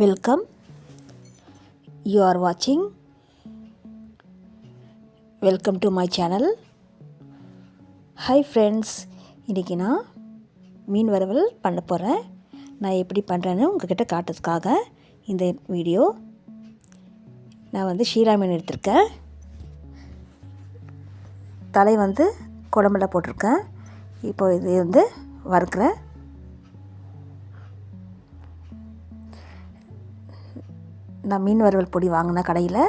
Welcome you are வாட்சிங் welcome to my channel hi friends இன்றைக்கி நான் மீன் வரவல் பண்ண போகிறேன் நான் எப்படி பண்ணுறேன்னு உங்ககிட்ட காட்டுறதுக்காக இந்த வீடியோ நான் வந்து ஷீரா மீன் எடுத்திருக்கேன். தலை வந்து குழம்புல போட்டிருக்கேன். இப்போ இது வந்து வறுக்கிறேன். நான் மீன் வறுவல் பொடி வாங்கின கடையில்.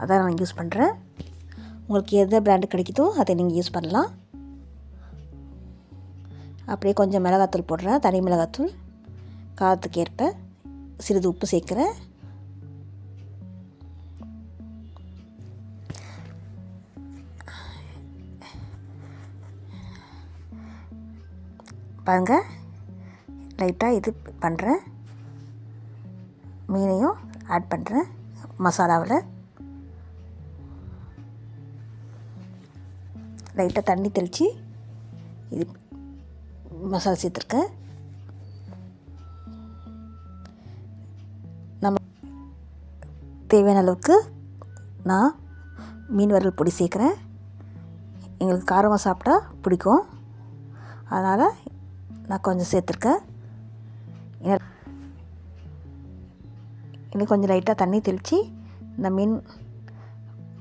அதான் நான் யூஸ் பண்ணுறேன். உங்களுக்கு எந்த பிராண்டு கிடைக்குதோ அதை நீங்கள் யூஸ் பண்ணலாம். அப்படியே கொஞ்சம் மிளகாத்தூள் போடுறேன். தனி மிளகாத்தூள் காரத்துக்கு ஏற்ப சிறிது உப்பு சேர்க்குறேன். பாருங்கள் லைட்டாக இது பண்ணுறேன். மீனையும் ஆட் பண்ணுறேன் மசாலாவில். லைட்டாக தண்ணி தெளித்து இது மசாலா சேர்த்துருக்கேன் நம்ம தேவையான அளவுக்கு நான் மீன் வறுவல் பொடி சேர்க்குறேன். எங்களுக்கு காரமாக சாப்பிட்டா பிடிக்கும். அதனால் நான் கொஞ்சம் சேர்த்துருக்கேன். இன்னும் கொஞ்சம் லைட்டாக தண்ணி தெளித்து இந்த மீன்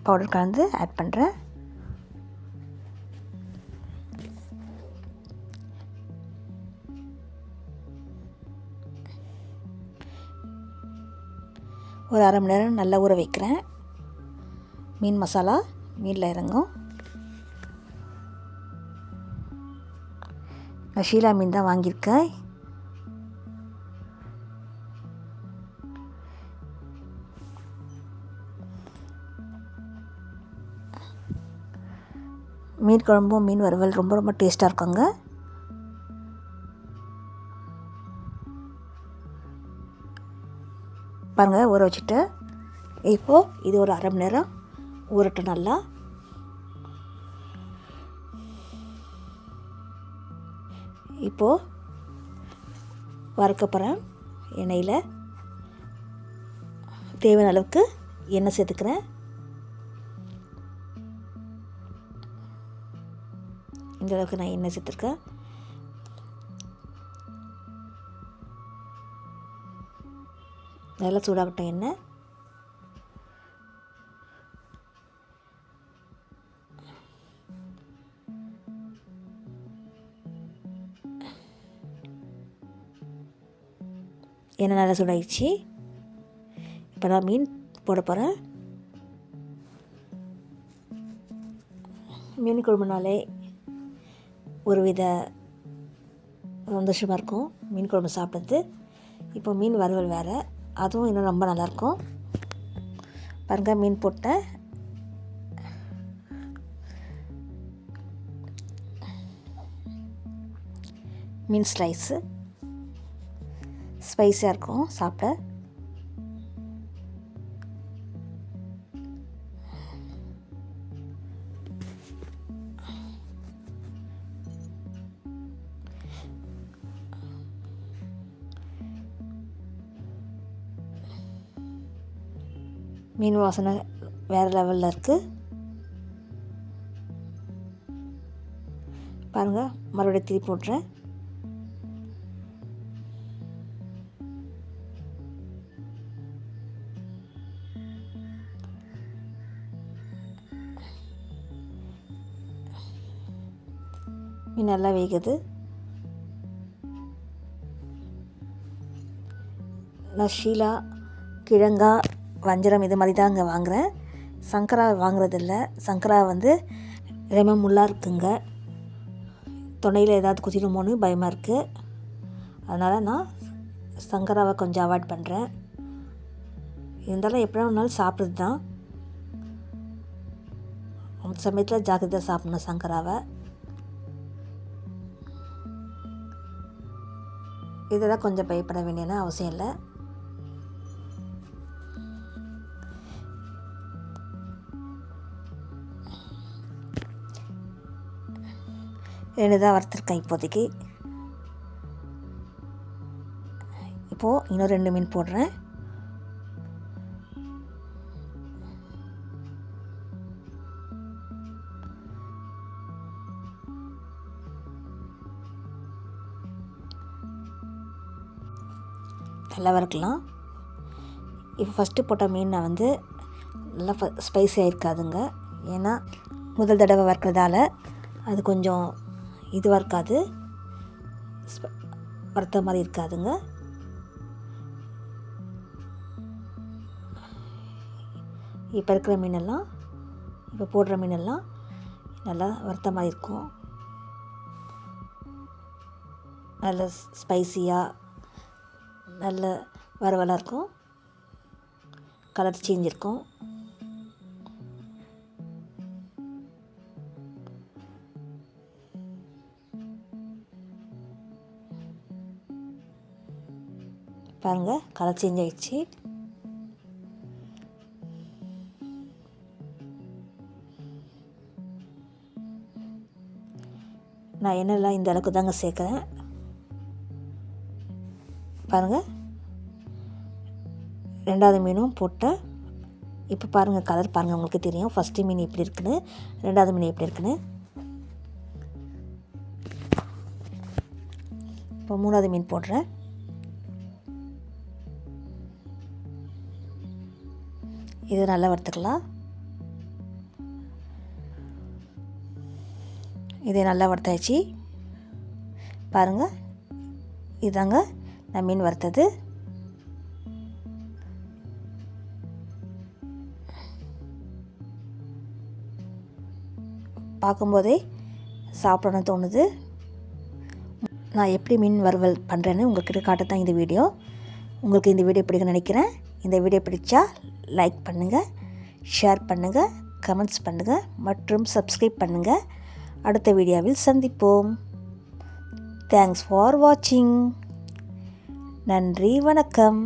பவுடர் கலந்து ஆட் பண்ணுறேன் ஒரு அரை மணி நேரம் நல்லா ஊற வைக்கிறேன். மீன் மசாலா மீனில் இறங்கும். நான் ஷீலா மீன் தான் வாங்கியிருக்கேன். மீன் குழம்பும் மீன் வறுவல் ரொம்ப ரொம்ப டேஸ்ட்டாக இருக்குங்க. பாருங்கள் ஊற வச்சுட்டு இப்போது இது ஒரு அரை மணி நேரம் ஊறட்டும் நல்லா. இப்போது வறுக்கப்புறம் எண்ணெயில் தேவையான அளவுக்கு எண்ணெய் சேர்த்துக்கிறேன். இந்த அளவுக்கு நான் எண்ணெய் சேர்த்துருக்கேன். நல்லா சூடாகட்டும் எண்ணெய். எண்ணெய் நல்லா சூடாகிடுச்சு இப்போ நான் மீன் போட போகிறேன் மீன் குழம்புனாலே ஒரு வித சந்தோஷமாக இருக்கும். மீன் குழம்பு சாப்பிட்றது. இப்போ மீன் வறுவல் வேறு. அதுவும் இன்னும் ரொம்ப நல்லாயிருக்கும். பாருங்கள் மீன் போட்டேன் மீன் ஸ்லைஸு ஸ்பைஸியாக இருக்கும் சாப்பிட. மீன் வாசனை வேறு லெவலில் இருக்குது பாருங்கள் மறுபடியும் திருப்பி போட்டுறேன். மீன் நல்லா வேகுது. நான் ஷீலா கிழங்கா வஞ்சரம் இது மாதிரி தான் அங்கே வாங்குகிறேன் சங்கரா வாங்குறதில்ல. சங்கரா வந்து ரொம்ப முள்ளாக இருக்குங்க. துணையில் ஏதாவது குத்திடுமோன்னு பயமாக இருக்குது அதனால் நான் சங்கராவை கொஞ்சம் அவாய்ட் பண்ணுறேன் இருந்தாலும் எப்படியா ஒன்றாலும் சாப்பிட்றது தான். அந்த சமயத்தில் ஜாக்கிரதையாக சாப்பிட்ணும் சங்கராவை. இதெல்லாம் கொஞ்சம் பயப்பட வேண்டியன அவசியம் இல்லை. ரெண்டு வறுத்துருக்கேன் இப்போதைக்கு. இப்போது இன்னும் ரெண்டு மீன் போடுறேன். நல்லா வறுக்கலாம். இப்போ ஃபஸ்ட்டு போட்ட மீனை வந்து நல்லா ஸ்பைஸியாக இருக்காதுங்க ஏன்னா முதல் தடவை வறுக்கிறதால அது கொஞ்சம் இதுவாக இருக்காது. ஸ்ப- வறுத்த மாதிரி இருக்காதுங்க. இப்போ இருக்கிற மீனெல்லாம் இப்போ போடுற மீனெல்லாம் நல்லா வறுத்த மாதிரி இருக்கும். நல்ல ஸ்பைசியாக நல்ல வரவலாக இருக்கும். கலர் சேஞ்ச் இருக்கும். பாருங்கள் கலர் சேஞ்ச் ஆகிடுச்சு நான் என்னெல்லாம் இந்த அளவுக்கு தாங்க சேர்க்குறேன். பாருங்கள் ரெண்டாவது மீனும் போட்டேன் இப்போ பாருங்கள் கலர் பாருங்கள் உங்களுக்கு தெரியும். ஃபஸ்ட்டு மீன் எப்படி இருக்குன்னு ரெண்டாவது மீன் எப்படி இருக்குன்னு. இப்போ மூணாவது மீன் போடுறேன். இது நல்லா வறுத்துக்கலாம். இது நல்லா வறுத்தாச்சு. பாருங்கள் இதாங்க நான் மீன் வறுத்தது. பார்க்கும்போதே சாப்பிடணும்னு தோணுது. நான் எப்படி மீன் வறுவல் பண்ணுறேன்னு உங்கள்கிட்ட காட்ட தான் இந்த வீடியோ. உங்களுக்கு இந்த வீடியோ பிடிக்கும்னு நினைக்கிறேன். இந்த வீடியோ பிடிச்சா லைக் பண்ணுங்கள் ஷேர் பண்ணுங்கள் கமெண்ட்ஸ் பண்ணுங்கள் மற்றும் சப்ஸ்கிரைப் பண்ணுங்கள் அடுத்த வீடியோவில் சந்திப்போம். தேங்க்ஸ் ஃபார் வாட்சிங் நன்றி வணக்கம்.